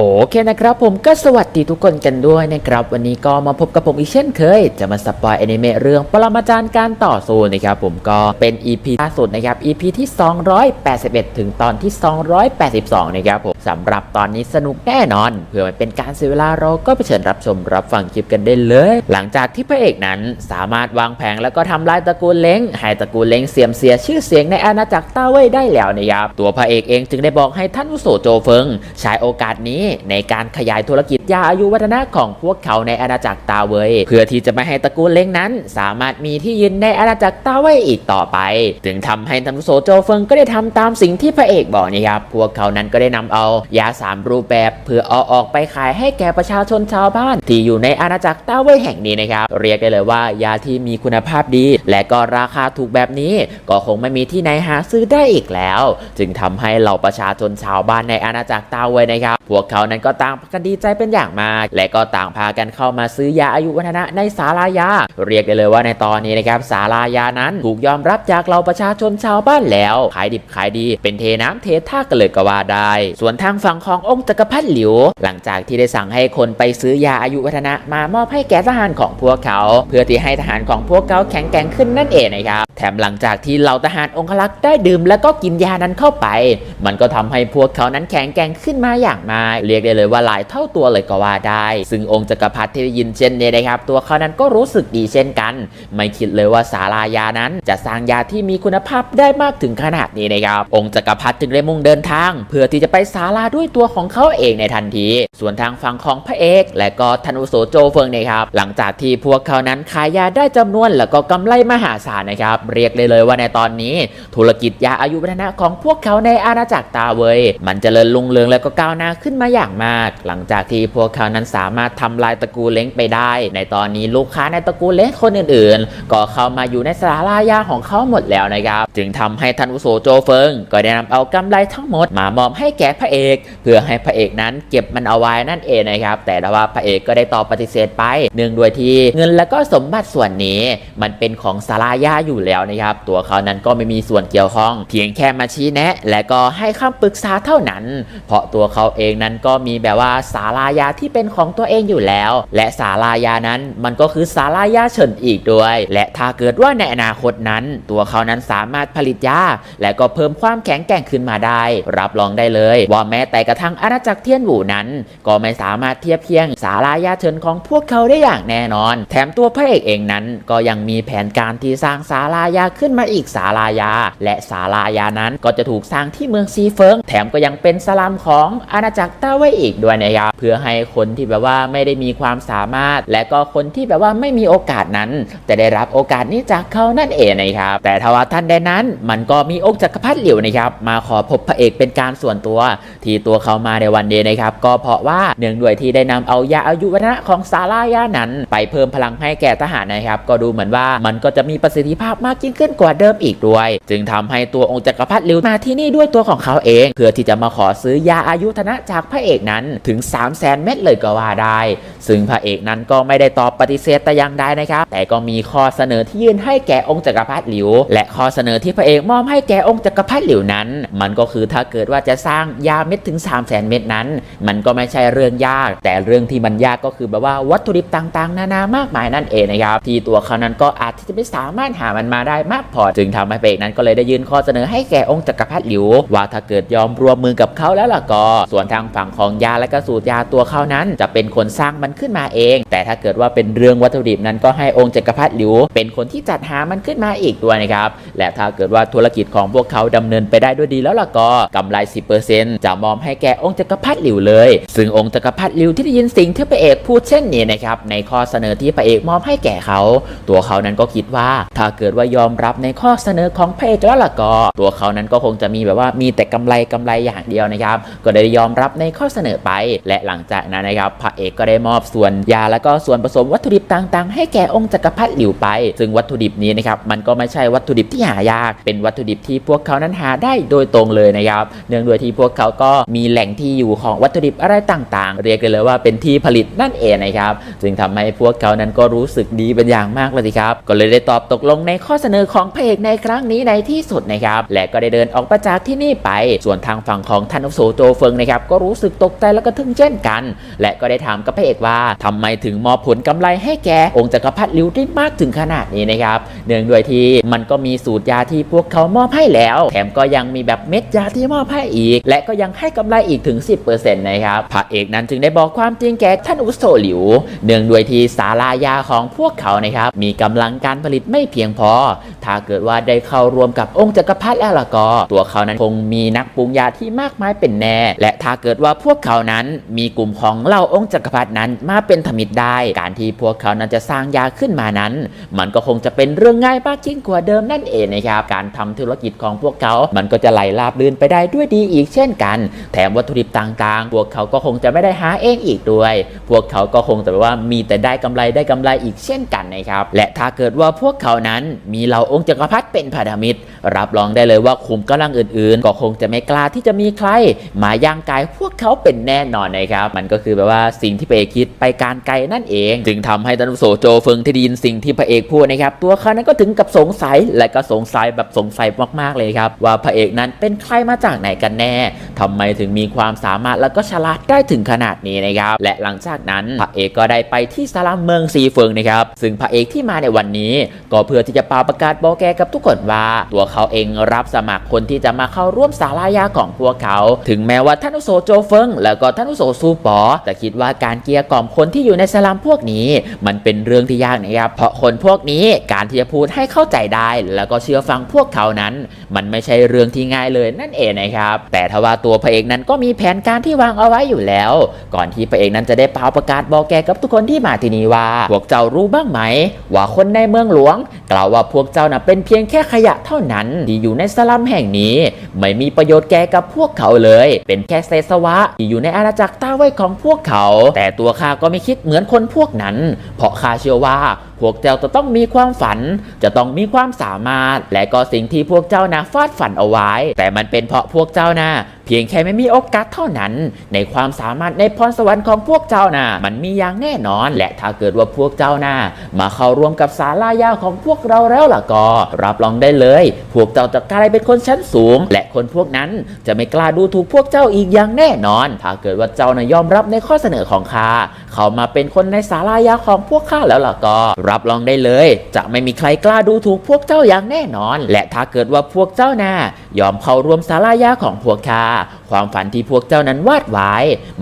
โอเคนะครับผมก็สวัสดีทุกคนกันด้วยนะครับ วันนี้ก็มาพบกับผมอีกเช่นเคย จะมาสปอยอนิเมะเรื่องปรมาจารย์การต่อสู้นะครับผมก็เป็น EP ล่าสุดนะครับ EP ที่ 281 ถึงตอนที่ 282 นะครับผมสำหรับตอนนี้สนุกแน่นอน เพื่อไม่เป็นการเสียเวลาเราก็ไปเชิญรับชมรับฟังคลิปกันได้เลย หลังจากที่พระเอกนั้นสามารถวางแผงแล้วก็ทำลายตระกูลเล้งให้ตระกูลเล้งเสียมเสียชื่อเสียงในอาณาจักรต้าเว่ยได้แล้วนะครับตัวพระเอกเองจึงได้บอกให้ท่านอุโสโจเฟิงใช้โอกาสนี้ในการขยายธุรกิจยาอายุวัฒนะของพวกเขาในอาณาจักรตาเวยเพื่อที่จะไม่ให้ตระกูลเล้งนั้น สามารถมีที่ยืนในอาณาจักรตาเวยอีกต่อไป ถึงทำให้ทันโซโจเฟิงก็ได้ทำตามสิ่งที่พระเอกบอกนี่ครับพวกเขานั้นก็ได้นำเอายาสามรูปแบบเพื่อเอาออกไปขายให้แก่ประชาชนชาวบ้าน ที่อยู่ในอาณาจักรตาเวยแห่งนี้นะครับเรียกได้เลยว่ายาที่มีคุณภาพดี และก็ราคาถูกแบบนี้ ก็คงไม่มีที่ไหนหาซื้อได้อีกแล้ว จึงทำให้เหล่าประชาชนชาวบ้านในอาณาจักรตาเวยนะครับพวกเขานั้นก็ต่างพากันดีใจเป็นอย่างมาก และก็ต่างพากันเข้ามาซื้อยาอายุวัฒนะในศาลายา เรียกได้เลยว่าในตอนนี้นะครับศาลายานั้นถูกยอมรับจากเราประชาชนชาวบ้านแล้ว ขายดิบขายดี เป็นเทน้ำเทท่ากันเลยก็ว่าได้ ส่วนทางฝั่งขององค์จักรพรรดิหลิว หลังจากที่ได้สั่งให้คนไปซื้อยาอายุวัฒนะ มามอบให้แก่ทหารของพวกเขา เพื่อที่ให้ทหารของพวกเขาแข็งแกร่งขึ้นนั่นเองนะครับแถมหลังจากที่เหล่าทหารองครักษ์ได้ดื่ม แล้วก็กินยานั้นเข้าไป มันก็ทำให้พวกเขานั้นแข็งแกร่งขึ้นมาอย่างมากเรียกได้เลยว่าหลายเท่าตัวเลยก็ว่าได้ ซึ่งองค์จักรพรรดิที่ได้ยินเช่นนี้นะครับ ตัวเขานั้นก็รู้สึกดีเช่นกัน ไม่คิดเลยว่าสาลายานั้น จะสร้างยาที่มีคุณภาพได้มากถึงขนาดนี้นะครับ องค์จักรพรรดิจึงได้มุ่งเดินทาง เพื่อที่จะไปศาลาด้วยตัวของเขาเองในทันที ส่วนทางฝั่งของพระเอก และก็ธนุโสโจเฟิงนะครับ หลังจากที่พวกเขานั้นขายยาได้จำนวนแล้วก็กำไรมหาศาลนะครับ เรียกได้เลยว่าในตอนนี้ ธุรกิจยาอายุวัฒนะของพวกเขาในอาณาจักรตาเวย มันเจริญรุ่งเรืองและก็ก้าวหน้าขึ้นมาอย่างมาก หลังจากที่พวกเขานั้นสามารถทำลายตระกูลเล้งไปได้ ในตอนนี้ลูกค้าในตระกูลเล้งคนอื่นๆ ก็เข้ามาอยู่ในสาลายาของเขาหมดแล้วนะครับ จึงทำให้ท่านอุโสโจเฟิง ก็ได้นำเอากำไรทั้งหมดมามอบให้แก่พระเอก เพื่อให้พระเอกนั้นเก็บมันเอาไว้นั่นเองนะครับ แต่ว่าพระเอกก็ได้ตอบปฏิเสธไป เนื่องด้วยที่เงินและก็สมบัติส่วนนี้ มันเป็นของสาลายาอยู่แล้วนะครับ ตัวเขานั้นก็ไม่มีส่วนเกี่ยวข้อง เพียงแค่มาชี้แนะ และก็ให้คำปรึกษาเท่านั้น เพราะตัวเขาเองนั้นก็มีแบบว่าสาลายาที่เป็นของตัวเองอยู่แล้ว และสาลายานั้นมันก็คือสาลายาเฉินอีกด้วย และถ้าเกิดว่าในอนาคตนั้น ตัวเขานั้นสามารถผลิตยาและก็เพิ่มความแข็งแกร่งขึ้นมาได้ รับรองได้เลย ว่าแม้แต่กระทั่งอาณาจักรเทียนหวูนั้น ก็ไม่สามารถเทียบเคียงสาลายาเฉินของพวกเขาได้อย่างแน่นอน แถมตัวพระเอกเองนั้น ก็ยังมีแผนการที่สร้างศาลายาขึ้นมาอีกศาลายา และศาลายานั้นก็จะถูกสร้างที่เมืองซีเฟิงแถมก็ยังเป็นสลัมของอาณาจักรตาเว่ยอีกด้วยนะครับเพื่อให้คนที่แบบว่าไม่ได้มีความสามารถ และก็คนที่แบบว่าไม่มีโอกาสนั้น จะได้รับโอกาสนี้จากเขานั่นเองนะครับ แต่ทว่าท่านใดนั้น มันก็มีองค์จักรพรรดิเหลิวนะครับ มาขอพบพระเอกเป็นการส่วนตัว ที่ตัวเขามาในวันนี้นะครับ ก็เพราะว่าเนื่องด้วยที่ได้นำเอายาอายุวัฒนะของศาลายานั้น ไปเพิ่มพลังให้แก่ทหารนะครับ ก็ดูเหมือนว่ามันก็จะมีประสิทธิภาพมากยิ่งขึ้นกว่าเดิมอีกด้วย จึงทำให้ตัวองค์จักรพรรดิเหลิวมาที่นี่ด้วยตัวของเขาเอง เพื่อที่จะมาขอซื้อยาอายุธนะจากพระระเอกนั้นถึง 3 0 0แสนเม็ดเลยก็ว่าได้ ซึ่งพระเอกนั้นก็ไม่ได้ตอบปฏิเสธแต่อย่างใดนะครับ แต่ก็มีข้อเสนอที่ยื่นให้แก่องค์จักรพรรดิหลิว และข้อเสนอที่พระเอกมอบให้แก่องค์จักรพรรดิหลิวนั้น มันก็คือถ้าเกิดว่าจะสร้างยาเม็ดถึง 3 0 0แสนเม็ดนั้น มันก็ไม่ใช่เรื่องยาก แต่เรื่องที่มันยากก็คือแบบว่าวัตถุดิบต่างๆ นานามากมายนั่นเองนะครับที่ตัวเขานั้นก็อาจที่จะไม่สามารถหามันมาได้มากพอจึงทำให้พระเอกนั้นก็เลยได้ยื่นข้อเสนอให้แก่องค์จักรพรรดิหลิวว่าถ้าเกิดยอมรวมมือกับเขาแล้วล่ะก็ส่วนทางฝั่งของยาและก็สูตรยาตัวเขานั้น จะเป็นคนสร้างมันขึ้นมาเอง แต่ถ้าเกิดว่าเป็นเรื่องวัตถุดิบนั้นก็ให้องค์จักรพรรดิหลิว เป็นคนที่จัดหามันขึ้นมาอีกด้วยนะครับและถ้าเกิดว่าธุรกิจของพวกเขาดำเนินไปได้ด้วยดีแล้วล่ะก็กำไร 10%จะมอบให้แก่องค์จักรพรรดิหลิวเลย ซึ่งองค์จักรพรรดิหลิวที่ได้ยินสิ่งที่พระเอกพูดเช่นนี้นะครับในข้อเสนอที่พระเอกมอบให้แก่เขา ตัวเขานั้นก็คิดว่าถ้าเกิดว่ายอมรับในข้อเสนอของพระเอกแล้วล่ะก็ตัวเขานั้นก็คงจะมีแบบว่ามีแต่กำไรกำไรอย่างเดียวนะครับ ก็ได้ยอมรับในข้อเสนอไป และหลังจากนั้นนะครับพระเอกก็ได้มอบส่วนยาและก็ส่วนผสมวัตถุดิบต่างๆ ให้แก่องค์จักรพรรดิหลิวไป ซึ่งวัตถุดิบนี้นะครับมันก็ไม่ใช่วัตถุดิบที่หายาก เป็นวัตถุดิบที่พวกเขานั้นหาได้โดยตรงเลยนะครับ เนื่องด้วยที่พวกเขาก็มีแหล่งที่อยู่ของวัตถุดิบอะไรต่างๆ เรียกเลยว่าเป็นที่ผลิตนั่นเองนะครับจึงทำให้พวกเขานั้นก็รู้สึกดีเป็นอย่างมากเลยสิครับ ก็เลยได้ตอบตกลงในข้อเสนอของพระเอกในครั้งนี้ในที่สุดนะครับ และก็ได้เดินออกมาจากที่นี่ไป ส่วนทางฝั่งของท่านอุโสโจเฟิงนะครับก็รู้สึกสึกตกใจแล้วก็ทึ่งเช่นกัน และก็ได้ถามกับพระเอกว่าทำไมถึงมอบผลกำไรให้แกองค์จักรพรรดิลิวได้มากถึงขนาดนี้นะครับเนื่องด้วยที่มันก็มีสูตรยาที่พวกเขามอบให้แล้ว แถมก็ยังมีแบบเม็ดยาที่มอบให้อีก และก็ยังให้กำไรอีกถึง 10%นะครับพระเอกนั้นจึงได้บอกความจริงแก่ท่านอุโสหลิว เนื่องด้วยที่ศาลายาของพวกเขานะครับมีกำลังการผลิตไม่เพียงพอ ถ้าเกิดว่าได้เข้ารวมกับองค์จักรพรรดิแล้วล่ะก็ ตัวเขานั้นคงมีนักปรุงยาที่มากมายเป็นแน่ และถ้าเกิดว่าพวกเขานั้นมีกลุ่มของเหล่าองค์จักรพรรดินั้นมาเป็นธมิตรได้ การที่พวกเขานั้นจะสร้างยาขึ้นมานั้น มันก็คงจะเป็นเรื่องง่ายมากยิ่งกว่าเดิมนั่นเองนะครับการทำธุรกิจของพวกเขา มันก็จะไหลราบรื่นไปได้ด้วยดีอีกเช่นกัน แถมวัตถุดิบต่างๆ พวกเขาก็คงจะไม่ได้หาเองอีกด้วย พวกเขาก็คงแบบว่ามีแต่ได้กำไรได้กำไรอีกเช่นกันนะครับ และถ้าเกิดว่าพวกเขานั้นมีเหล่าององค์จักรพรรดิเป็นพันธมิตรรับรองได้เลยว่าคุมกำลังอื่นๆ ก็คงจะไม่กล้าที่จะมีใคร มาย่างกายพวกเขาเป็นแน่นอนนะครับ มันก็คือแบบว่าสิ่งที่พระเอกคิดไปการไกลนั่นเอง จึงทำให้ตันโสโจเฟิงที่ไดยินสิ่งที่พระเอกพูดนะครับ ตัวเขานั้นก็ถึงกับสงสัยและก็สงสัยแบบสงสัยมากๆเลยครับว่าพระเอกนั้นเป็นใครมาจากไหนกันแน่ทำไมถึงมีความสามารถแล้วก็ฉลาดได้ถึงขนาดนี้นะครับ และหลังจากนั้นพระเอกก็ได้ไปที่สลามเมืองซีเฟิงนะครับ ซึ่งพระเอกที่มาในวันนี้ ก็เพื่อที่จะปาประกาศบอกแกกับทุกคนว่าตัวเขาเองรับสมัครคนที่จะมาเข้าร่วมสาลายาของพวกเขา ถึงแม้ว่าท่านอุโสโจเฟิงแล้วก็ท่านอุโสซูปอจะคิดว่าการเกลียกล่อมคนที่อยู่ในสลามพวกนี้ มันเป็นเรื่องที่ยากนะครับเพราะคนพวกนี้การที่จะพูดให้เข้าใจได้ แล้วก็เชื่อฟังพวกเขานั้น มันไม่ใช่เรื่องที่ง่ายเลยนั่นเองนะครับ แต่ทว่าตัวพระเอกนั้นก็มีแผนการที่วางเอาไว้อยู่แล้ว ก่อนที่พระเอกนั้นจะได้เป่าประกาศบอกแกกับทุกคนที่มาที่นี่ว่า พวกเจ้ารู้บ้างไหม ว่าคนในเมืองหลวง กล่าวว่าพวกเจ้าน่ะเป็นเพียงแค่ขยะเท่านั้นที่อยู่ในสลัมแห่งนี้ ไม่มีประโยชน์แก่กับพวกเขาเลย เป็นแค่เศษสวะที่อยู่ในอาณาจักรต้าไว้ของพวกเขา แต่ตัวข้าก็ไม่คิดเหมือนคนพวกนั้น เพราะข้าเชื่อว่า พวกเจ้าจะต้องมีความฝัน จะต้องมีความสามารถ และก็สิ่งที่พวกเจ้านะฟาดฝันเอาไว้ แต่มันเป็นเพราะพวกเจ้านะเพียงแค่ไม่มีโอกาสเท่านั้น ในความสามารถในพรสวรรค์ของพวกเจ้านะมันมีอย่างแน่นอน และถ้าเกิดว่าพวกเจ้านะมาเข้าร่วมกับสาลายาของพวกเราแล้วล่ะก็ รับรองได้เลย พวกเจ้าจะกลายเป็นคนชั้นสูง และคนพวกนั้นจะไม่กล้าดูถูกพวกเจ้าอีกอย่างแน่นอน ถ้าเกิดว่าเจ้านะยอมรับในข้อเสนอของข้า เขามาเป็นคนในสาลายาของพวกข้าแล้วล่ะก็ รับรองได้เลย จะไม่มีใครกล้าดูถูกพวกเจ้าอย่างแน่นอน และถ้าเกิดว่าพวกเจ้าน่ายอมเข้าร่วมสาลายาของพวกข้า ความฝันที่พวกเจ้านั้นวาดไว้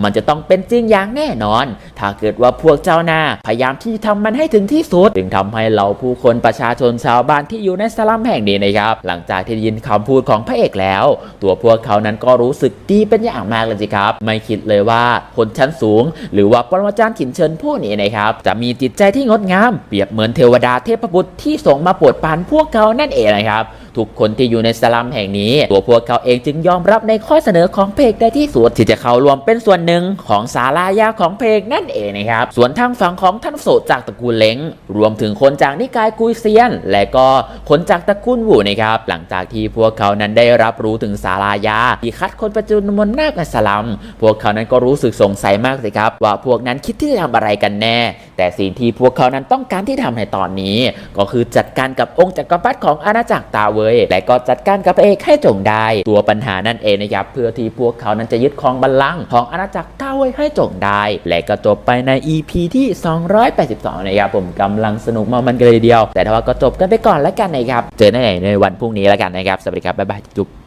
มันจะต้องเป็นจริงอย่างแน่นอน ถ้าเกิดว่าพวกเจ้าน่ะพยายามที่ทำมันให้ถึงที่สุด จึงทำให้เราผู้คนประชาชนชาวบ้านที่อยู่ในสลัมแห่งนี้นะครับ หลังจากที่ได้ยินคำพูดของพระเอกแล้ว ตัวพวกเขานั้นก็รู้สึกดีเป็นอย่างมากเลยสิครับ ไม่คิดเลยว่าคนชั้นสูง หรือว่าปรมาจารย์ขินเชิญผู้นี้นะครับ จะมีจิตใจที่งดงาม เปรียบเหมือนเทวดาเทพบุตรที่ส่งมาโปรดปรานพวกเขานั่นเองนะครับ ทุกคนที่อยู่ในสลัมแห่งนี้ ตัวพวกเขาเองจึงยอมรับในข้อเสนอของเพกได้ที่สุดที่จะเข้ารวมเป็นส่วนหนึ่งของสาลายาของเพกนั่นเองนะครับ ส่วนทางฝั่งของท่านโสดจากตระกูลเล้งรวมถึงคนจากนิกายกุยเซียน และก็คนจากตระกูลวูนะครับหลังจากที่พวกเขานั้นได้รับรู้ถึงสาลายาที่คัดคนประจุมนมากในสลัม พวกเขานั้นก็รู้สึกสงสัยมากสิครับ ว่าพวกนั้นคิดที่จะทำอะไรกันแน่ แต่สิ่งที่พวกเขานั้นต้องการที่ทำในตอนนี้ ก็คือจัดการกับองค์จักรพรรดิของอาณาจักรตาเวย และก็จัดการกับพระเอกให้จงได้ ตัวปัญหานั่นเองนะครับเพื่อที่พวกเขานั้นจะยึดครองบัลลังก์ของอาณาจักรตาเวยให้จงได้ และก็จบไปใน EP ที่ 282 นะครับผมกำลังสนุกมากมันกันเลยเดียว แต่ถ้าว่าก็จบกันไปก่อนแล้วกันนะครับเจอกันใหม่ในวันพรุ่งนี้แล้วกันนะครับสวัสดีครับบ๊ายบายจุ๊บ